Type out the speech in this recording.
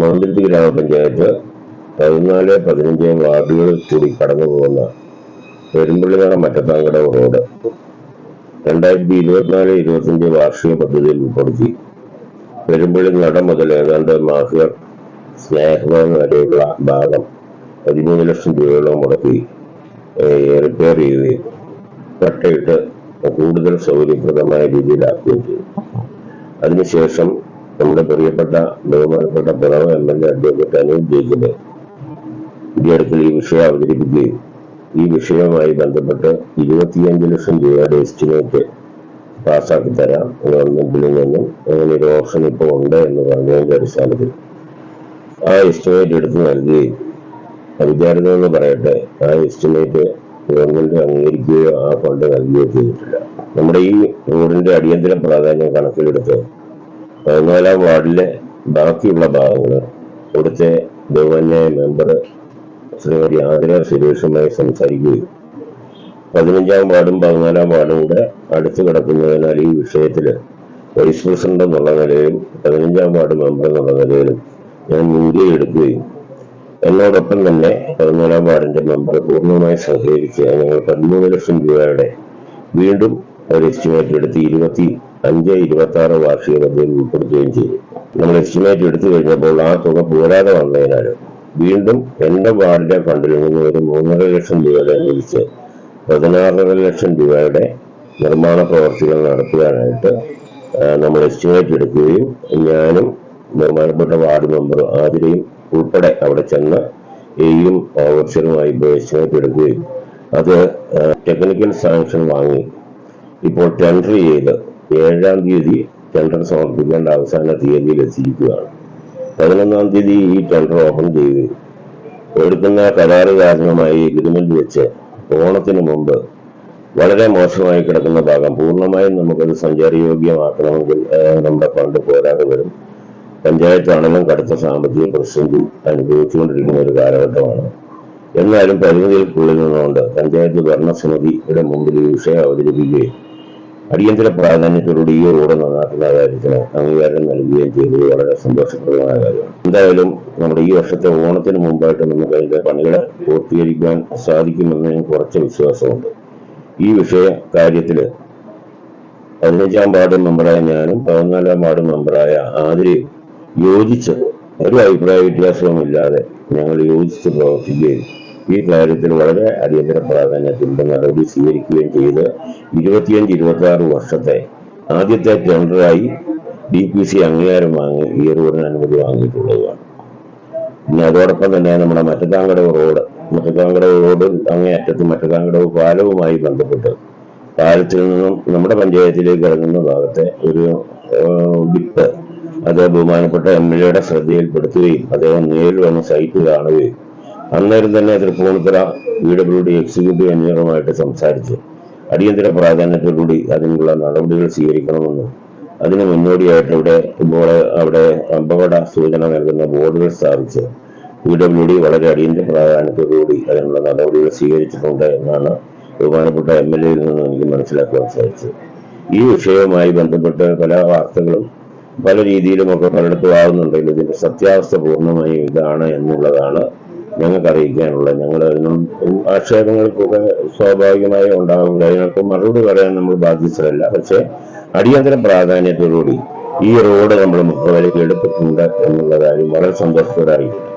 മന്ദിരത്തി ഗ്രാമപഞ്ചായത്ത് പതിനാല് പതിനഞ്ച് വാർഡുകളിൽ കൂടി കടന്നു പോകുന്ന പെരുമ്പള്ളിനട മറ്റത്താങ്കട റോഡ്. രണ്ടായിരത്തി ഇരുപത്തിനാല് ഇരുപത്തിയഞ്ച് വാർഷിക പദ്ധതിയിൽ ഉൾപ്പെടുത്തി. പെരുമ്പള്ളി നട മുതൽ ഏതാണ്ട് മാഹിയർ സ്നേഹഭവൻ വരെയുള്ള ഭാഗം പതിമൂന്ന് ലക്ഷം രൂപയോളം മുടക്കി റിപ്പയർ ചെയ്യുകയും കട്ടയിട്ട് കൂടുതൽ സൗകര്യപ്രദമായ രീതിയിലാക്കുകയും ചെയ്തു. അതിനുശേഷം നമ്മുടെ പ്രിയപ്പെട്ട ബഹുമാനപ്പെട്ട Pranava M L A advocate Anil ഈ അടുക്കൽ ഈ വിഷയം അവതരിപ്പിക്കുകയും ഈ വിഷയവുമായി ബന്ധപ്പെട്ട് ഇരുപത്തിയഞ്ച് ലക്ഷം രൂപയുടെ എസ്റ്റിമേറ്റ് പാസ്സാക്കി തരാം ഗവൺമെന്റിൽ നിന്നും. അങ്ങനെ ഒരു ഓപ്ഷൻ ഇപ്പോൾ ഉണ്ട് എന്ന് പറഞ്ഞതിന്റെ അടിസ്ഥാനത്തിൽ ആ എസ്റ്റിമേറ്റ് എടുത്ത് നൽകുകയും വിചാരിത എന്ന് പറയട്ടെ ആ എസ്റ്റിമേറ്റ് ഗവൺമെന്റ് അംഗീകരിക്കുകയോ ആ ഫണ്ട് നൽകുകയോ ചെയ്തിട്ടില്ല. നമ്മുടെ ഈ റോഡിന്റെ അടിയന്തര പ്രാധാന്യം കണക്കിലെടുത്ത് പതിനാലാം വാർഡിലെ ബാക്കിയുള്ള ഭാഗങ്ങൾ ഇവിടുത്തെ ഗവൺമെന്റ് മെമ്പർ ശ്രീമതി ആതിര സുരേഷുമായി സംസാരിക്കുകയും പതിനഞ്ചാം വാർഡും പതിനാലാം വാർഡും കൂടെ അടുത്ത് കിടക്കുന്നതിനാൽ ഈ വിഷയത്തിൽ വൈസ് പ്രസിഡന്റ് എന്നുള്ള നിലയിലും പതിനഞ്ചാം വാർഡ് മെമ്പർ എന്നുള്ള നിലയിലും ഞാൻ മുൻകൈ എടുക്കുകയും എന്നോടൊപ്പം തന്നെ പതിനാലാം വാർഡിന്റെ മെമ്പർ പൂർണമായി സഹകരിച്ച് ഞങ്ങൾ പതിമൂന്ന് ലക്ഷം രൂപയുടെ വീണ്ടും ഒരു എസ്റ്റിമേറ്റ് എടുത്ത് ഇരുപത്തി അഞ്ച് ഇരുപത്തി ആറ് വാർഷിക പദ്ധതിയിൽ ഉൾപ്പെടുത്തുകയും ചെയ്തു. നമ്മൾ എസ്റ്റിമേറ്റ് എടുത്തു കഴിഞ്ഞപ്പോൾ ആ തുക പോരാതെ വന്നതിനാൽ വീണ്ടും എന്റെ വാർഡിലെ ഫണ്ടിൽ നിന്ന് ഒരു മൂന്നര ലക്ഷം രൂപയുടെ തിരിച്ച് പതിനാറര ലക്ഷം രൂപയുടെ നിർമ്മാണ പ്രവർത്തികൾ നടത്തുവാനായിട്ട് നമ്മൾ എസ്റ്റിമേറ്റ് എടുക്കുകയും ഞാനും ബഹുമാനപ്പെട്ട വാർഡ് മെമ്പർ ആതിരയും ഉൾപ്പെടെ അവിടെ ചെന്ന എയും ഓഫീസറുമായി എസ്റ്റിമേറ്റ് എടുക്കുകയും അത് ടെക്നിക്കൽ സാങ്ഷൻ വാങ്ങി. ഇപ്പോൾ ടെൻഡർ ചെയ്ത് ഏഴാം തീയതി ടെൻഡർ സമർപ്പിക്കേണ്ട അവസാന തീയതിയിൽ എത്തിയിരിക്കുകയാണ്. പതിനൊന്നാം തീയതി ഈ ടെൻഡർ ഓപ്പൺ ചെയ്ത് എടുക്കുന്ന കരാറ് കാരണമായി എഗ്രിമെന്റ് വെച്ച് ഓണത്തിന് മുമ്പ് വളരെ മോശമായി കിടക്കുന്ന ഭാഗം പൂർണമായും നമുക്കത് സഞ്ചാരയോഗ്യമാക്കണമെങ്കിൽ നമ്മുടെ ഫണ്ട് പോരാതെ വരും. പഞ്ചായത്താണെങ്കിലും കടുത്ത സാമ്പത്തിക പ്രതിസന്ധി അനുഭവിച്ചുകൊണ്ടിരിക്കുന്ന ഒരു കാലഘട്ടമാണ്. എന്നാലും പരിമിതികൾക്കുള്ളിൽ നിന്നുകൊണ്ട് പഞ്ചായത്ത് ഭരണസമിതിയുടെ മുമ്പിൽ ഈ വിഷയം അവതരിപ്പിക്കുകയും അടിയന്തര പ്രാധാന്യത്തോടുകൂടി ഈ റോഡ് നന്നാക്കുന്ന കാര്യത്തിന് അംഗീകാരം നൽകുകയും ചെയ്തത് വളരെ സന്തോഷപ്രദമായ കാര്യമാണ് എന്തായാലും നമ്മുടെ ഈ വർഷത്തെ ഓണത്തിന് മുമ്പായിട്ട് നമുക്ക് അതിന്റെ പണികൾ പൂർത്തീകരിക്കാൻ സാധിക്കുമെന്ന് എനിക്ക് കുറച്ച് വിശ്വാസമുണ്ട്. ഈ വിഷയ കാര്യത്തിൽ പതിനഞ്ചാം വാർഡ് മെമ്പറായ ഞാനും പതിനാലാം വാർഡ് മെമ്പറായ ആതിരയും യോജിച്ച് ഒരു അഭിപ്രായ വ്യത്യാസവുമില്ലാതെ ഞങ്ങൾ യോജിച്ച് പ്രവർത്തിക്കുകയും ഈ കാര്യത്തിൽ വളരെ അടിയന്തര പ്രാധാന്യത്തിന്റെ നടപടി സ്വീകരിക്കുകയും ചെയ്ത് ഇരുപത്തിയഞ്ച് ഇരുപത്തി ആറ് വർഷത്തെ ആദ്യത്തെ ടെൻഡറായി ഡി പി സി അംഗീകാരം വാങ്ങി ഈ റോഡിന് അനുമതി വാങ്ങിയിട്ടുള്ളതാണ് പിന്നെ അതോടൊപ്പം തന്നെ നമ്മുടെ മറ്റത്താങ്കടവ് റോഡ് മറ്റത്താങ്കടവ് റോഡ് അങ്ങേ അറ്റത്ത് മറ്റത്താങ്കടവ് പാലവുമായി ബന്ധപ്പെട്ട് പാലത്തിൽ നിന്നും നമ്മുടെ പഞ്ചായത്തിലേക്ക് ഇറങ്ങുന്ന ഭാഗത്തെ ഒരു ഡിപ്പ് അത് ബഹുമാനപ്പെട്ട എം എൽ എയുടെ ശ്രദ്ധയിൽപ്പെടുത്തുകയും അദ്ദേഹം നേരിൽ വന്ന് സൈറ്റ് കാണുകയും അന്നേരം തന്നെ Tripunithura P W D executive എഞ്ചിനീയറുമായിട്ട് സംസാരിച്ച് അടിയന്തര പ്രാധാന്യത്തോടുകൂടി അതിനുള്ള നടപടികൾ സ്വീകരിക്കണമെന്നും അതിന് മുന്നോടിയായിട്ട് ഇവിടെ ഇപ്പോൾ അവിടെ അപകട സൂചന നൽകുന്ന ബോർഡുകൾ സ്ഥാപിച്ച് പി ഡബ്ല്യു ഡി വളരെ അടിയന്തര പ്രാധാന്യത്തോടുകൂടി അതിനുള്ള നടപടികൾ സ്വീകരിച്ചിട്ടുണ്ട് എന്നാണ് ബഹുമാനപ്പെട്ട എം എൽ എയിൽ നിന്ന് എനിക്ക് മനസ്സിലാക്കുവാൻ സാധിച്ചത്. ഈ വിഷയവുമായി ബന്ധപ്പെട്ട് പല വാർത്തകളും പല രീതിയിലുമൊക്കെ പലയിടത്തും ആകുന്നുണ്ടെങ്കിൽ ഇതിന്റെ സത്യാവസ്ഥ പൂർണമായും ഇതാണ് എന്നുള്ളതാണ് ഞങ്ങൾക്ക് അറിയിക്കാനുള്ളത് ഞങ്ങൾ അതിനും ആക്ഷേപങ്ങൾക്കൊക്കെ സ്വാഭാവികമായി ഉണ്ടാകും. അതിനൊക്കെ മറുപടി പറയാൻ നമ്മൾ ബാധ്യസ്ഥരല്ല. പക്ഷേ അടിയന്തര പ്രാധാന്യത്തോടുകൂടി ഈ റോഡ് നമ്മൾ മുഖവിലേക്ക് എടുത്തിട്ടുണ്ട് എന്നുള്ള കാര്യം വളരെ സന്തോഷത്തോടെ അറിയിക്കുന്നു.